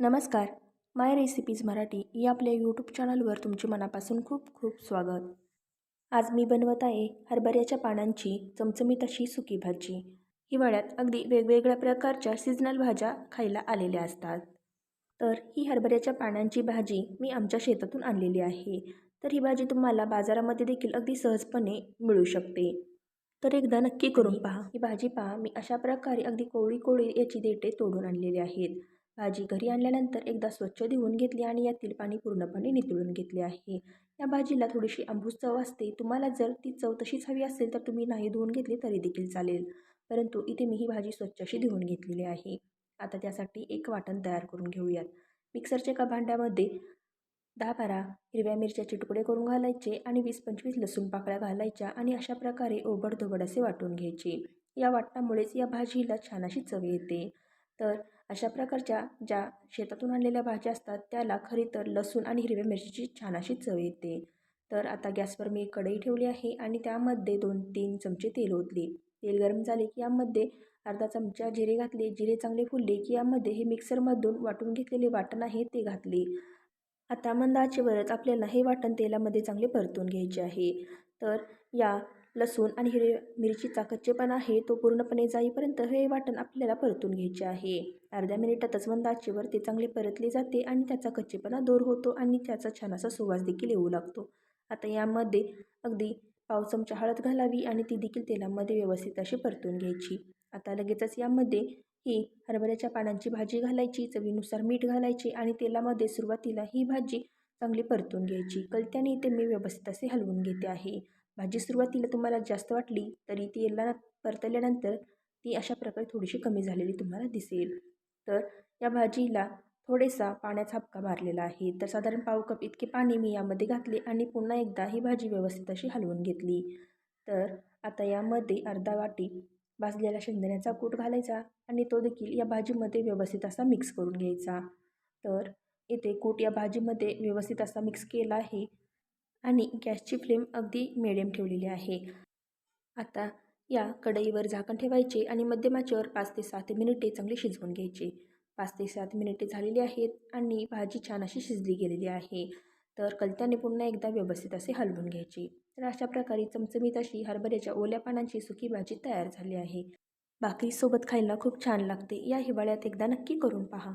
नमस्कार. माय रेसिपीज मराठी या आपल्या यूट्यूब चॅनलवर तुमचे मनापासून खूप खूप स्वागत. आज मी बनवत आहे हरभऱ्याच्या पानांची चमचमीत अशी सुकी भाजी. हिवाळ्यात अगदी वेगवेगळ्या प्रकारच्या सीझनल भाज्या खायला आलेल्या असतात. तर ही हरभऱ्याच्या पानांची भाजी मी आमच्या शेतातून आणलेली आहे. तर ही भाजी तुम्हाला बाजारामध्ये देखील अगदी सहजपणे मिळू शकते. तर एकदा नक्की करून पहा. ही भाजी पहा मी अशा प्रकारे अगदी कोळी कोळी याची देठे तोडून आणलेली आहेत. भाजी घरी आणल्यानंतर एकदा स्वच्छ धुवून घेतली आणि यातील पाणी पूर्णपणे नितळून घेतले आहे. या भाजीला थोडीशी आंबूस चव असते. तुम्हाला जर ती चव तशीच हवी असेल तर तुम्ही नाही धुवून घेतली तरी देखील चालेल. परंतु इथे मी ही भाजी स्वच्छ अशी धुवून घेतलेली आहे. आता त्यासाठी एक वाटण तयार करून घेऊयात. मिक्सरच्या एका भांड्यामध्ये दहा बारा हिरव्या मिरच्याचे तुकडे करून घालायचे आणि वीस पंचवीस लसूण पाकळ्या घालायच्या आणि अशा प्रकारे ओबडधोबड असे वाटून घ्यायचे. या वाटणामुळेच या भाजीला छान अशी चव येते. तर अशा प्रकारच्या ज्या शेतातून आणलेल्या भाज्या असतात त्याला खरी तर लसूण आणि हिरव्या मिरचीची छान अशी चव येते. तर आता गॅसवर मी कढई ठेवली आहे आणि त्यामध्ये दोन तीन चमचे तेल ओतले. तेल गरम झाले की यामध्ये अर्धा चमचा जिरे घातले. जिरे चांगले फुलले की यामध्ये हे मिक्सरमधून वाटून घेतलेले वाटण आहे ते घातले. आता मंदाचेवरच आपल्याला हे वाटण तेलामध्ये चांगले परतून घ्यायचे आहे. तर या लसूण आणि हिरव्या मिरचीचा कच्चेपणा आहे तो पूर्णपणे जाईपर्यंत हे वाटण आपल्याला परतून घ्यायचे आहे. अर्ध्या मिनिटातच मंद ते चांगले परतले जाते आणि त्याचा कच्चेपणा दूर होतो आणि त्याचा छान असा सुवास देखील येऊ लागतो. आता यामध्ये अगदी पाव चमचा हळद घालावी आणि ती देखील तेलामध्ये व्यवस्थित अशी परतून घ्यायची. आता लगेचच यामध्ये ही हरभऱ्याच्या पानांची भाजी घालायची चवीनुसार मीठ घालायचे आणि तेलामध्ये सुरुवातीला ही भाजी चांगली परतून घ्यायची. कलत्याने इथे मी व्यवस्थित असे हलवून घेते आहे. भाजी सुरुवातीला तुम्हाला जास्त वाटली तरी ती याला परतल्यानंतर ती अशा प्रकारे थोडीशी कमी झालेली तुम्हाला दिसेल. तर या भाजीला थोडेसा पाण्याचा हपका मारलेला आहे. तर साधारण पाव कप इतके पाणी मी यामध्ये घातले आणि पुन्हा एकदा ही भाजी व्यवस्थित अशी हलवून घेतली. तर आता यामध्ये अर्धा वाटी भाजलेला शेंगदाण्याचा कूट घालायचा आणि तो देखील या भाजीमध्ये व्यवस्थित असा मिक्स करून घ्यायचा. तर इथे कूट या भाजीमध्ये व्यवस्थित असा मिक्स केला आहे. आणि गॅसची फ्लेम अगदी मिडियम ठेवलेली आहे. आता या कढईवर झाकण ठेवायचे आणि मध्यमाच्यावर पाच ते सात मिनिटे चांगली शिजवून घ्यायचे. पाच ते सात मिनिटे झालेली आहेत आणि भाजी छान अशी शिजली गेलेली आहे. तर कलत्याने पुन्हा एकदा व्यवस्थित असे हलवून घ्यायचे. तर अशा प्रकारे चमचमीत अशी हरभऱ्याच्या ओल्या पानांची सुकी भाजी तयार झाली आहे. भाकरीसोबत खायला खूप छान लागते. या हिवाळ्यात एकदा नक्की करून पहा.